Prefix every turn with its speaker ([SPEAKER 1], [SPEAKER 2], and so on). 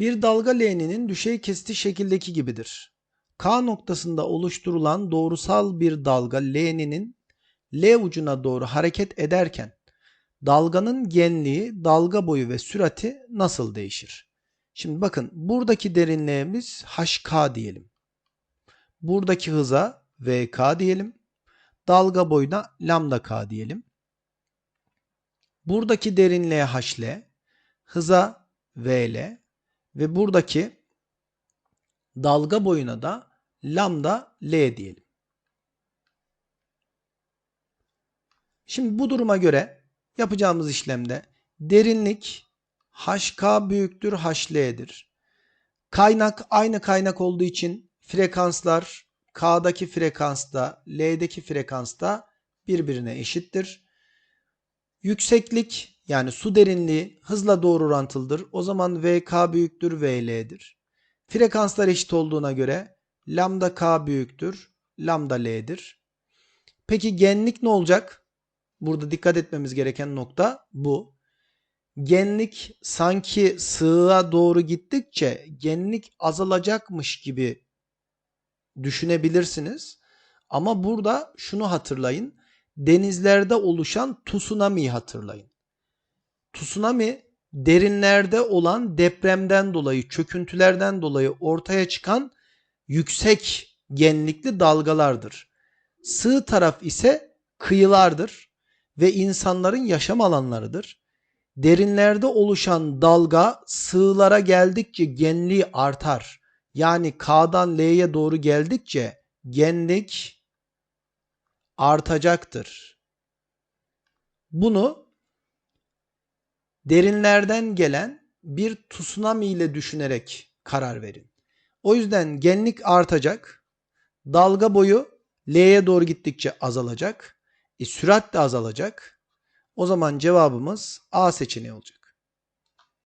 [SPEAKER 1] Bir dalga L'nin düşey kesiti şekildeki gibidir. K noktasında oluşturulan doğrusal bir dalga L'nin L ucuna doğru hareket ederken dalganın genliği, dalga boyu ve sürati nasıl değişir? Şimdi bakın buradaki derinliğimiz hk diyelim. Buradaki hıza vk diyelim. Dalga boyuna lambda k diyelim. Buradaki derinliğe hl, hıza vl ve buradaki dalga boyuna da lambda L diyelim. Şimdi bu duruma göre yapacağımız işlemde derinlik HK büyüktür HL'dir. Kaynak aynı kaynak olduğu için frekanslar K'daki frekansta L'deki frekansta birbirine eşittir. Yükseklik yani su derinliği hızla doğru orantılıdır. O zaman VK büyüktür VL'dir. Frekanslar eşit olduğuna göre lambda K büyüktür lambda L'dir. Peki genlik ne olacak? Burada dikkat etmemiz gereken nokta bu. Genlik sanki sığığa doğru gittikçe genlik azalacakmış gibi düşünebilirsiniz. Ama burada şunu hatırlayın. Denizlerde oluşan tsunami'yi hatırlayın. Tsunami derinlerde olan depremden dolayı, çöküntülerden dolayı ortaya çıkan yüksek genlikli dalgalardır. Sığ taraf ise kıyılardır ve insanların yaşam alanlarıdır. Derinlerde oluşan dalga sığlara geldikçe genliği artar. Yani K'dan L'ye doğru geldikçe genlik artacaktır. Bunu derinlerden gelen bir tsunami ile düşünerek karar verin. O yüzden genlik artacak. Dalga boyu L'ye doğru gittikçe azalacak. E, sürat de azalacak. O zaman cevabımız A seçeneği olacak.